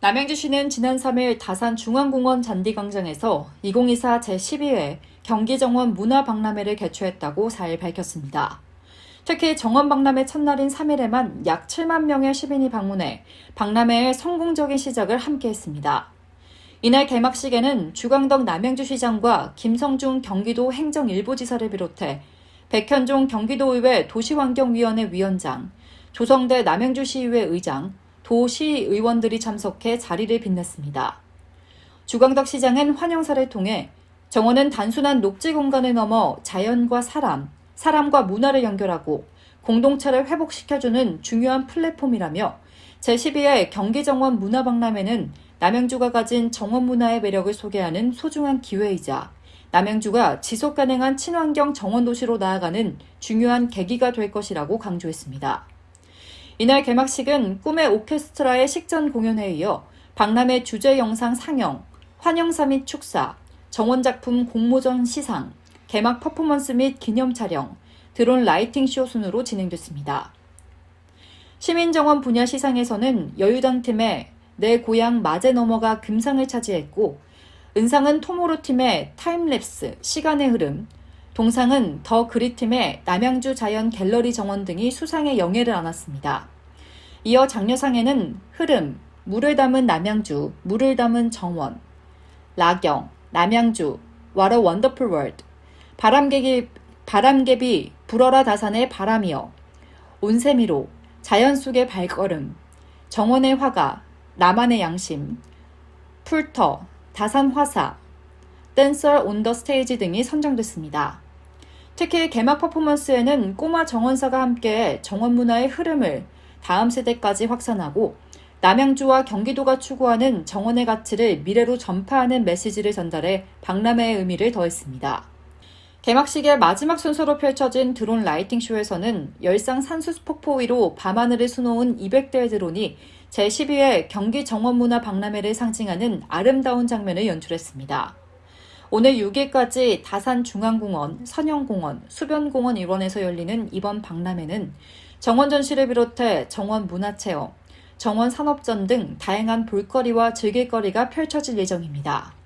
남양주시는 지난 3일 다산 중앙공원 잔디광장에서 2024 제12회 경기정원 문화박람회를 개최했다고 4일 밝혔습니다. 특히 정원박람회 첫날인 3일에만 약 7만 명의 시민이 방문해 박람회의 성공적인 시작을 함께했습니다. 이날 개막식에는 주광덕 남양주시장과 김성중 경기도 행정일부지사를 비롯해 백현종 경기도의회 도시환경위원회 위원장, 조성대 남양주시의회 의장, 도시 의원들이 참석해 자리를 빛냈습니다. 주광덕 시장은 환영사를 통해 정원은 단순한 녹지 공간을 넘어 자연과 사람, 사람과 문화를 연결하고 공동체를 회복시켜주는 중요한 플랫폼이라며 제12회 경기정원 문화박람회는 남양주가 가진 정원 문화의 매력을 소개하는 소중한 기회이자 남양주가 지속 가능한 친환경 정원 도시로 나아가는 중요한 계기가 될 것이라고 강조했습니다. 이날 개막식은 꿈의 오케스트라의 식전 공연에 이어 박람회 주제 영상 상영, 환영사 및 축사, 정원 작품 공모전 시상, 개막 퍼포먼스 및 기념 촬영, 드론 라이팅 쇼 순으로 진행됐습니다. 시민정원 분야 시상에서는 여유당 팀의 내 고향 마제 너머가 금상을 차지했고, 은상은 토모로 팀의 타임랩스 시간의 흐름, 동상은 더 그리 팀의 남양주 자연 갤러리 정원 등이 수상의 영예를 안았습니다. 이어 장려상에는 흐름, 물을 담은 남양주, 물을 담은 정원, 라경, 남양주, a Wonderful World, 바람개비, 바람개비 불어라 다산의 바람이여, 온세미로, 자연 속의 발걸음, 정원의 화가, 나만의 양심, 풀터, 다산 화사, 댄서 온 더 스테이지 등이 선정됐습니다. 특히 개막 퍼포먼스에는 꼬마 정원사가 함께 정원 문화의 흐름을 다음 세대까지 확산하고 남양주와 경기도가 추구하는 정원의 가치를 미래로 전파하는 메시지를 전달해 박람회의 의미를 더했습니다. 개막식의 마지막 순서로 펼쳐진 드론 라이팅 쇼에서는 열상 산수 폭포 위로 밤하늘을 수놓은 200대의 드론이 제12회 경기 정원문화 박람회를 상징하는 아름다운 장면을 연출했습니다. 오늘 6일까지 다산중앙공원, 선영공원, 수변공원 일원에서 열리는 이번 박람회는 정원 전시를 비롯해 정원 문화체험, 정원 산업전 등 다양한 볼거리와 즐길거리가 펼쳐질 예정입니다.